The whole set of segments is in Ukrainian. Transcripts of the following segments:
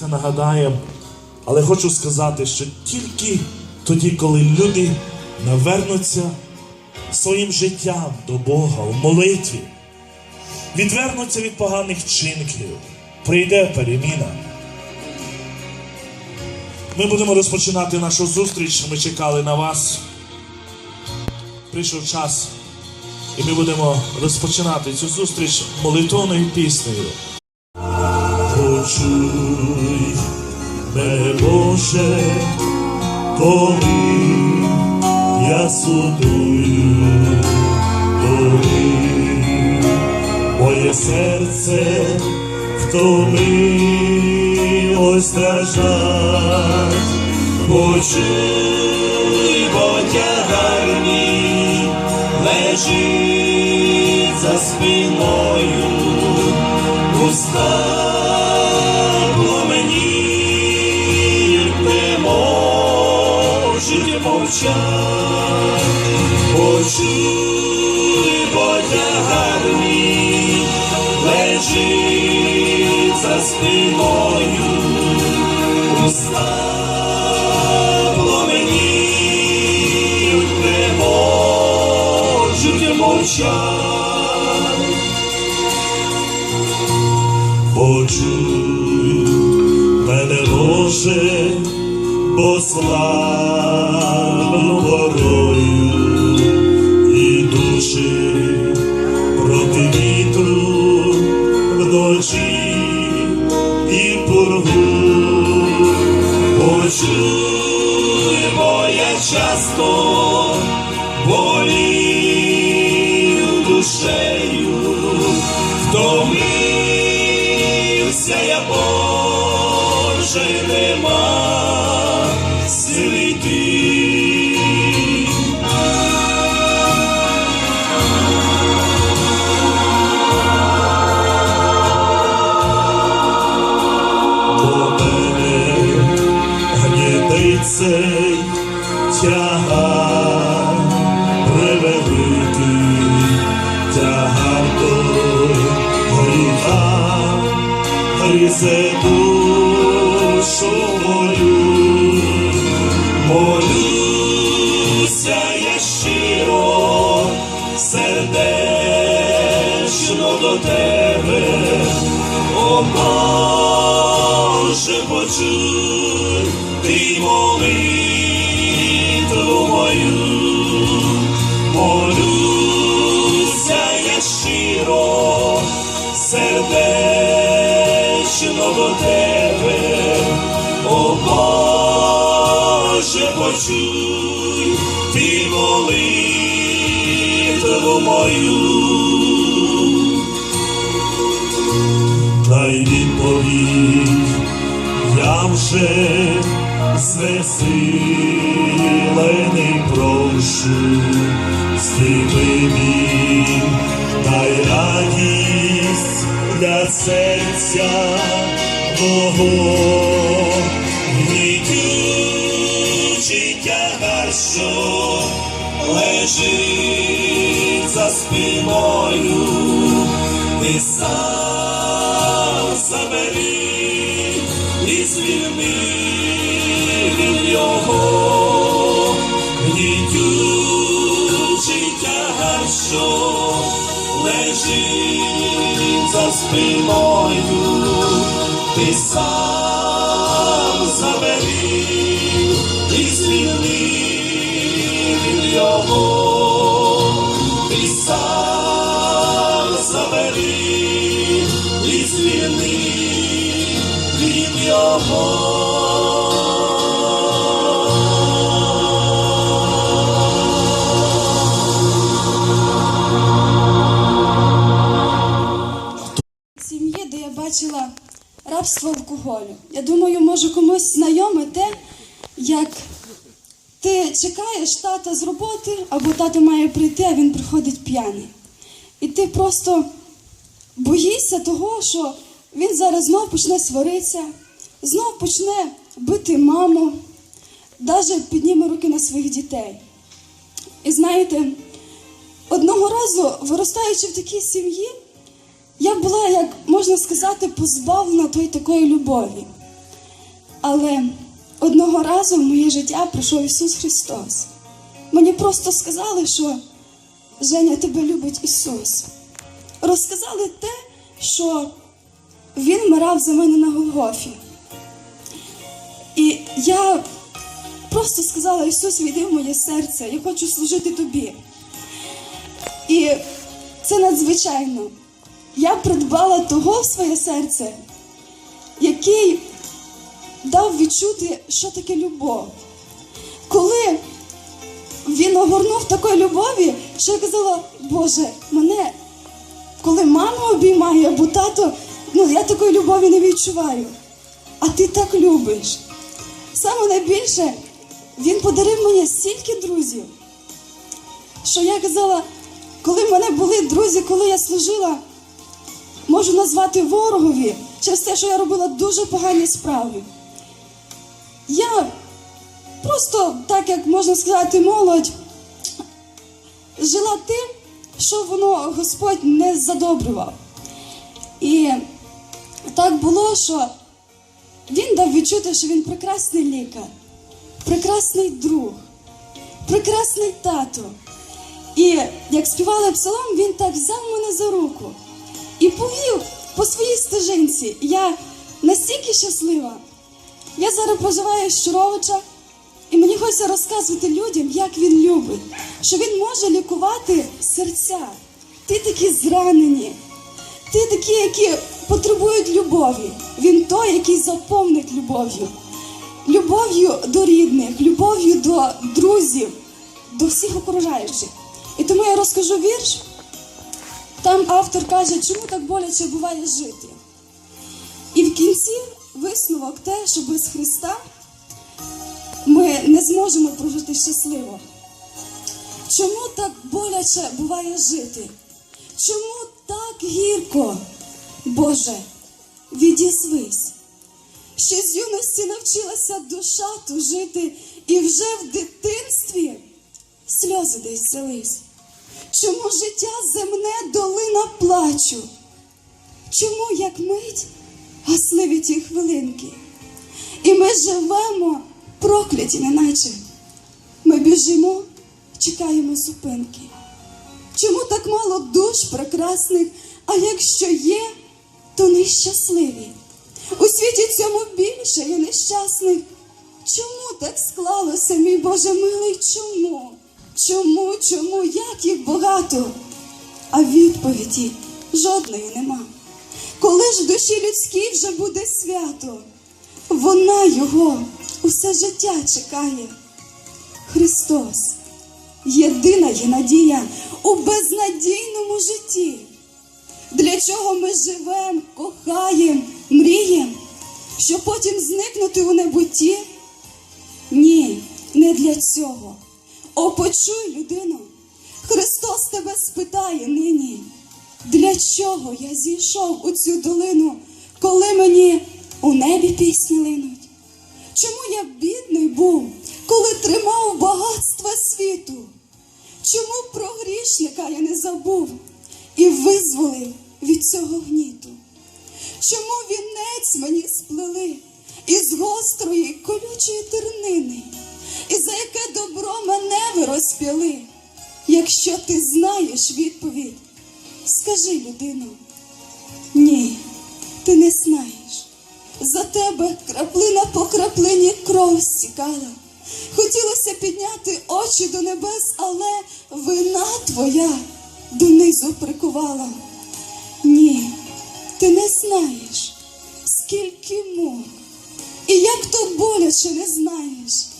Це нагадаємо, але хочу сказати, що тільки тоді, коли люди навернуться своїм життям до Бога в молитві, відвернуться від поганих вчинків, прийде переміна. Ми будемо розпочинати нашу зустріч. Ми чекали на вас. Прийшов час, і ми будемо розпочинати цю зустріч молитовною піснею. Почуй мене, Боже, коли я судую, коли моє серце втомилось страждать, почуй, бо тягарні лежить за спиною, пуста мовчати, почуй, бо лежить за спиною, уста мені не мене, Боже, бо славну порою і душі проти вітру вночі і пургу. Почуй, бо я часто болію душею, втомився я, Боже, нема грізе душу мою, молюся я щиро, сердечно до тебе, о Боже, почуй ти молитву до тебе, о Боже, почуй ти молитву мою. Дай відповідь, я вже знесилений прошу, стіли мій, дай радість для серця мого, гнітючий тягар, що лежить за спиною, ти сам забери і звільни від його гнітючий тягар, що лежить за спиною, ти сам забери і звільни його, ти сам забери і звільни від його. сім'ї, де я бачила рабство алкоголю. Я думаю, може комусь знайоме те, як ти чекаєш тата з роботи, або тато має прийти, а він приходить п'яний. І ти просто боїшся того, що він зараз знов почне сваритися, знов почне бити маму, навіть підніме руки на своїх дітей. І знаєте, одного разу, виростаючи в такій сім'ї, я була, як можна сказати, позбавлена тої такої любові. Але одного разу в моє життя прийшов Ісус Христос. Мені просто сказали, що Женя тебе любить Ісус. Розказали те, що Він вмирав за мене на Голгофі. І я просто сказала, Ісус, війди в моє серце, я хочу служити тобі. І це надзвичайно. Я придбала того в своє серце, який дав відчути, що таке любов. Коли він огорнув такої любові, що я казала, Боже, мене, коли мама обіймає або тато, ну я такої любові не відчуваю. А ти так любиш. Саме найбільше він подарив мені стільки друзів, що я казала, коли в мене були друзі, коли я служила, можу назвати ворогові через те, що я робила дуже погані справи. Я просто, так як можна сказати, молодь, жила тим, що воно Господь не задобрював. І так було, що він дав відчути, що він прекрасний лікар, прекрасний друг, прекрасний тато. І як співали псалом, він так взяв мене за руку і повів по своїй стежинці. Я настільки щаслива. Я зараз проживаю Щуровича, і мені хочеться розказувати людям, як він любить, що він може лікувати серця. Ти такі зранені, ти такі, які потребують любові. Він той, який заповнить любов'ю. Любов'ю до рідних, любов'ю до друзів, до всіх окружаючих. І тому я розкажу вірш. Там автор каже, чому так боляче буває жити. І в кінці висновок те, що без Христа ми не зможемо прожити щасливо. Чому так боляче буває жити? Чому так гірко, Боже, відізвись? Ще з юності навчилася душа тужити, і вже в дитинстві сльози десь взялись. Чому життя земне долина плачу? Чому як мить гасливі ті хвилинки? І ми живемо прокляті, неначе. Ми біжимо, чекаємо зупинки. Чому так мало душ прекрасних, а якщо є, то нещасливі? У світі цьому більше є нещасних. Чому так склалося, мій Боже милий? Чому? Чому, чому, як їх багато? А відповіді жодної нема. Коли ж в душі людській вже буде свято, вона його усе життя чекає. Христос, єдина є надія у безнадійному житті. Для чого ми живемо, кохаємо, мріємо, щоб потім зникнути у небутті? Ні, не для цього. О, почуй, людину, Христос тебе спитає нині, для чого я зійшов у цю долину, коли мені у небі пісні линуть? Чому я бідний був, коли тримав багатства світу? Чому про грішника я не забув і визволив від цього гніту? Чому вінець мені сплели із гострої колючої тернини? І за яке добро мене ви розп'яли? Якщо ти знаєш відповідь, скажи людину, ні, ти не знаєш. За тебе краплина по краплині кров стікала. Хотілося підняти очі до небес, але вина твоя донизу прикувала. Ні, ти не знаєш, скільки мук, і як то боляче не знаєш.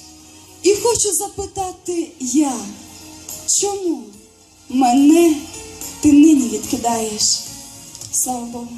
І хочу запитати я, чому мене ти нині відкидаєш? Слава Богу.